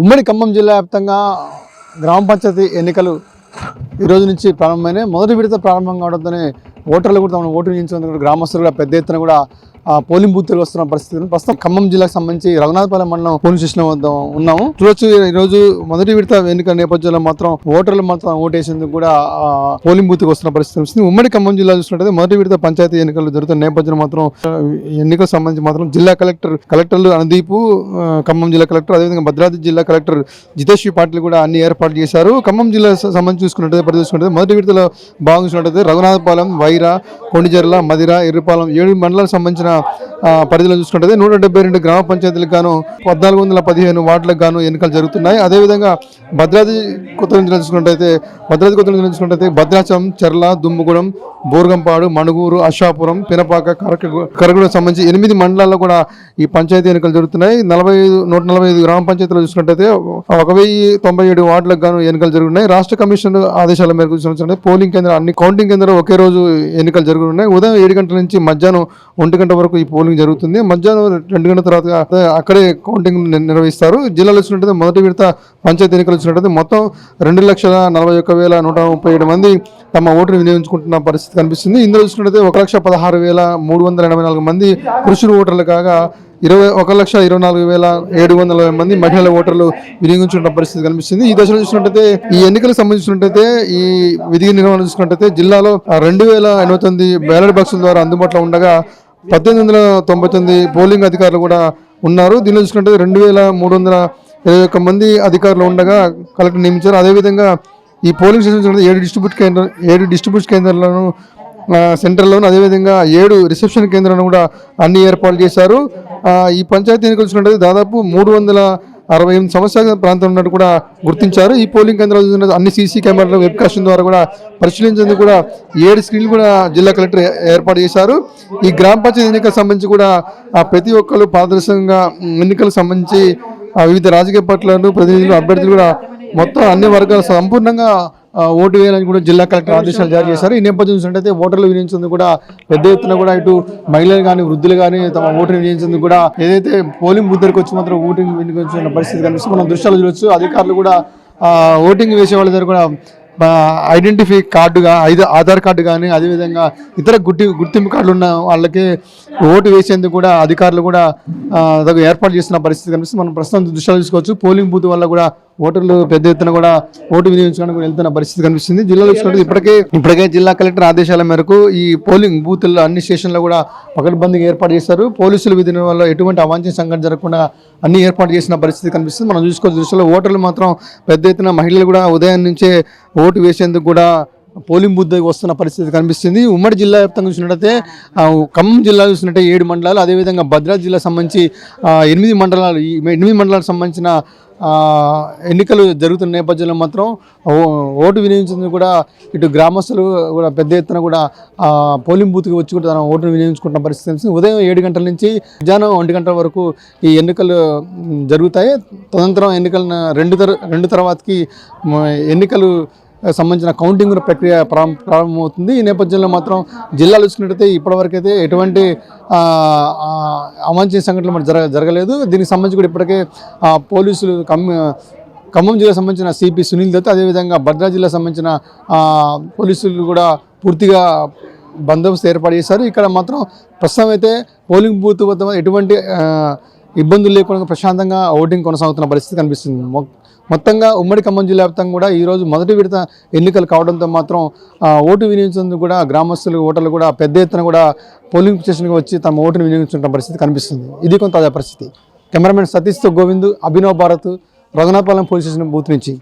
ఉమ్మడి ఖమ్మం జిల్లా వ్యాప్తంగా గ్రామ పంచాయతీ ఎన్నికలు ఈ రోజు నుంచి ప్రారంభమైనాయి. మొదటి విడత ప్రారంభం కావడంతోనే ఓటర్లు కూడా తమ ఓటు వేయించేందుకు గ్రామస్తులు కూడా పెద్ద ఎత్తున కూడా పోలింగ్ బూత్ వస్తున్న పరిస్థితి ప్రస్తుతం ఖమ్మం జిల్లాకు సంబంధించి రఘునాథపాలెం మండలం పోలింగ్ స్టేషన్ వద్ద ఉన్నాము. చూడొచ్చు ఈ రోజు మొదటి విడత ఎన్నికల నేపథ్యంలో మాత్రం ఓటర్లు మాత్రం ఓటేసేందుకు కూడా పోలింగ్ బూత్ వస్తున్న పరిస్థితి వస్తుంది ఉమ్మడి ఖమ్మం జిల్లా చూసినట్టయితే మొదటి విడత పంచాయతీ ఎన్నికలు జరుగుతున్న నేపథ్యంలో మాత్రం ఎన్నికలకు సంబంధించి మాత్రం జిల్లా కలెక్టర్ కలెక్టర్లు అనుదీపు ఖమ్మం జిల్లా కలెక్టర్ అదేవిధంగా భద్రాద్రి జిల్లా కలెక్టర్ జితేష్ పాటిల్ కూడా అన్ని ఏర్పాట్లు చేశారు. ఖమ్మం జిల్లా సంబంధించి చూసుకున్నట్టయితే పరిధి చూసుకున్నట్టు మొదటి విడతలో భాగం చూసినట్టయితే రఘునాథపాలెం వైరా కొండిజర్ల మదిర ఎర్రపాలెం ఏడు మండలాలకు సంబంధించిన una పరిధిలో చూసుకుంటే నూట డెబ్బై రెండు గ్రామ పంచాయతీలకు గాను పద్నాలుగు వందల పదిహేను వార్డులకు గాను ఎన్నికలు జరుగుతున్నాయి. అదేవిధంగా భద్రాద్రి కొత్త జిల్లా చూసుకున్నట్టయితే భద్రాద్రి కొత్త జిల్లా చూసుకున్నట్టయితే భద్రాచలం చెర్ల దుమ్ముగూడెం బోర్గంపాడు మణుగూరు అషాపురం పినపాక కరక సంబంధించి ఎనిమిది మండలాల్లో కూడా ఈ పంచాయతీ ఎన్నికలు జరుగుతున్నాయి. నలభై ఐదు నూట నలభై ఐదు గ్రామ పంచాయతీలు చూసుకున్నట్టయితే ఒక వెయ్యి తొంభై ఏడు వార్డులకు గాను ఎన్నికలు జరుగుతున్నాయి రాష్ట్ర కమిషన్ ఆదేశాల మేరకు చూసినట్టు పోలింగ్ కేంద్రం అన్ని కౌంటింగ్ కేంద్రాలు ఒకే రోజు ఎన్నికలు జరుగుతున్నాయి ఉదయం ఏడు గంటల నుంచి మధ్యాహ్నం ఒంటి గంట వరకు ఈ పోలింగ్ జరుగుతుంది. మధ్యాహ్నం రెండు గంటల తర్వాత అక్కడే కౌంటింగ్ నిర్వహిస్తారు. జిల్లాలో చూసినట్టయితే మొదటి విడత పంచాయతీ ఎన్నికలు చూసినట్టయితే మొత్తం రెండు లక్షల నలభై ఒక్క వేల నూట ముప్పై ఏడు మంది తమ ఓటును వినియోగించుకుంటున్న పరిస్థితి కనిపిస్తుంది. ఇందులో చూసినట్లయితే ఒక లక్ష పదహారు వేల మూడు వందల ఎనభై నాలుగు మంది పురుషులు ఓటర్లు కాగా ఇరవై ఒక లక్ష ఇరవై నాలుగు వేల ఏడు వందల మంది మహిళల ఓటర్లు వినియోగించుకున్న పరిస్థితి కనిపిస్తుంది. ఈ దశలో చూసినట్టయితే ఈ ఎన్నికలకు సంబంధించినట్టయితే ఈ విధి నిర్వహణ చూసినట్టయితే జిల్లాలో రెండు వేల ఎనభై తొమ్మిది బ్యాలెట్ బాక్సుల ద్వారా అందుబాటులో ఉండగా పద్దెనిమిది వందల తొంభై తొమ్మిది పోలింగ్ అధికారులు కూడా ఉన్నారు. దీనిలో చూసుకుంటే రెండు వేల మూడు వందల ఇరవై ఒక్క మంది అధికారులు ఉండగా కలెక్టర్ నియమించారు. అదేవిధంగా ఈ పోలింగ్ స్టేషన్ ఏడు డిస్ట్రిబ్యూట్ కేంద్ర ఏడు డిస్ట్రిబ్యూట్ కేంద్రాలను సెంటర్లోను అదేవిధంగా ఏడు రిసెప్షన్ కేంద్రాలను కూడా అన్ని ఏర్పాట్లు చేశారు. ఈ పంచాయతీ ఎన్నికలు చూసినట్టయితే దాదాపు మూడు వందల అరవై ఎనిమిది సంవత్సరాల ప్రాంతం ఉన్నట్టు కూడా గుర్తించారు. ఈ పోలింగ్ కేంద్రాలు అన్ని సీసీ కెమెరాలు వెబ్కాస్టింగ్ ద్వారా కూడా పరిశీలించేందుకు కూడా ఏడు స్క్రీన్లు కూడా జిల్లా కలెక్టర్ ఏర్పాటు చేశారు. ఈ గ్రామ పంచాయతీ ఎన్నికలకు సంబంధించి కూడా ప్రతి ఒక్కరు పారదర్శకంగా ఎన్నికలకు సంబంధించి ఆ, వివిధ రాజకీయ పార్టీలను ప్రతినిధులు అభ్యర్థులు కూడా మొత్తం అన్ని వర్గాలు సంపూర్ణంగా ఓటు వేయాలని కూడా జిల్లా కలెక్టర్ ఆదేశాలు జారీ చేశారు. ఈ నేపథ్యం చూసినట్టయితే ఓటర్లు వినియోగించేందుకు కూడా పెద్ద ఎత్తున కూడా ఇటు మహిళలు కానీ వృద్ధులు కానీ తమ ఓటర్ వినియోగించేందుకు కూడా ఏదైతే పోలింగ్ బూత్ దగ్గరికి వచ్చి మాత్రం ఓటింగ్ వినియోగించిన పరిస్థితి కనిపిస్తుంది. మనం దృశ్యాలు చూడొచ్చు. అధికారులు కూడా ఓటింగ్ వేసే వాళ్ళ దగ్గర కూడా ఐడెంటిఫై కార్డుగా ఐదు ఆధార్ కార్డు కానీ అదేవిధంగా ఇతర గుర్తి గుర్తింపు కార్డులు ఉన్న వాళ్ళకి ఓటు వేసేందుకు కూడా అధికారులు కూడా ఏర్పాటు చేసిన పరిస్థితి కనిపిస్తుంది. మనం ప్రస్తుతం దృశ్యాలు చూసుకోవచ్చు. పోలింగ్ బూత్ వల్ల కూడా ఓటర్లు పెద్ద ఎత్తున కూడా ఓటు వినియోగించడానికి వెళ్తున్న పరిస్థితి కనిపిస్తుంది. జిల్లాలో చూసినట్టు ఇప్పటికే ఇప్పటికే జిల్లా కలెక్టర్ ఆదేశాల మేరకు ఈ పోలింగ్ బూత్ల్లో అన్ని స్టేషన్లో కూడా పకడ్బందీగా ఏర్పాటు చేశారు. పోలీసులు విధిన వల్ల ఎటువంటి అవాంఛన సంఘటన జరగకుండా అన్ని ఏర్పాటు చేసిన పరిస్థితి కనిపిస్తుంది. మనం చూసుకోవచ్చు దృష్టిలో ఓటర్లు మాత్రం పెద్ద ఎత్తున మహిళలు కూడా ఉదయం నుంచే ఓటు వేసేందుకు కూడా పోలింగ్ బూత్ వస్తున్న పరిస్థితి కనిపిస్తుంది. ఉమ్మడి జిల్లా వ్యాప్తంగా చూసినట్టయితే ఖమ్మం జిల్లా చూసినట్టే ఏడు మండలాలు అదేవిధంగా భద్రాద్రి జిల్లా సంబంధించి ఎనిమిది మండలాలు ఎనిమిది మండలాలకు సంబంధించిన ఎన్నికలు జరుగుతున్న నేపథ్యంలో మాత్రం ఓ- ఓటు వినియోగించింది కూడా ఇటు గ్రామస్తులు కూడా పెద్ద ఎత్తున కూడా పోలింగ్ బూత్కి వచ్చి కూడా తన ఓటును వినియోగించుకుంటున్న పరిస్థితి ఉదయం ఏడు గంటల నుంచి మధ్యాహ్నం ఒంటి గంటల వరకు ఈ ఎన్నికలు జరుగుతాయి. తదనంతరం ఎన్నికలను రెండు తర రెండు తర్వాతకి ఎన్నికలు సంబంధించిన కౌంటింగ్ ప్రక్రియ ప్రారంభమవుతుంది. ఈ నేపథ్యంలో మాత్రం జిల్లాలో చూసుకున్నట్టయితే ఇప్పటివరకైతే ఎటువంటి అవాంఛనీయ సంఘటనలు మరి జరగ జరగలేదు. దీనికి సంబంధించి కూడా ఇప్పటికే పోలీసులు కమ్ ఖమ్మం జిల్లా సంబంధించిన సిపి సునీల్ దత్ అదేవిధంగా భద్రా జిల్లా సంబంధించిన పోలీసులు కూడా పూర్తిగా బందోబస్తు ఏర్పాటు చేశారు. ఇక్కడ మాత్రం ప్రస్తుతం అయితే పోలింగ్ బూత్ వద్ద ఎటువంటి ఇబ్బందులు లేకుండా ప్రశాంతంగా ఓటింగ్ కొనసాగుతున్న పరిస్థితి కనిపిస్తుంది. మొత్తంగా ఉమ్మడి ఖమ్మం జిల్లా వ్యాప్తంగా కూడా ఈరోజు మొదటి విడత ఎన్నికలు కావడంతో మాత్రం ఓటు వినియోగించేందుకు కూడా గ్రామస్తులు ఓటర్లు కూడా పెద్ద ఎత్తున కూడా పోలింగ్ స్టేషన్కి వచ్చి తమ ఓటును వినియోగించుకుంటున్న పరిస్థితి కనిపిస్తుంది. ఇది కొంత తాజా పరిస్థితి. Cameraman సతీష్తో Govind Abhinav Bharat Raghunathapalem police station booth నుంచి.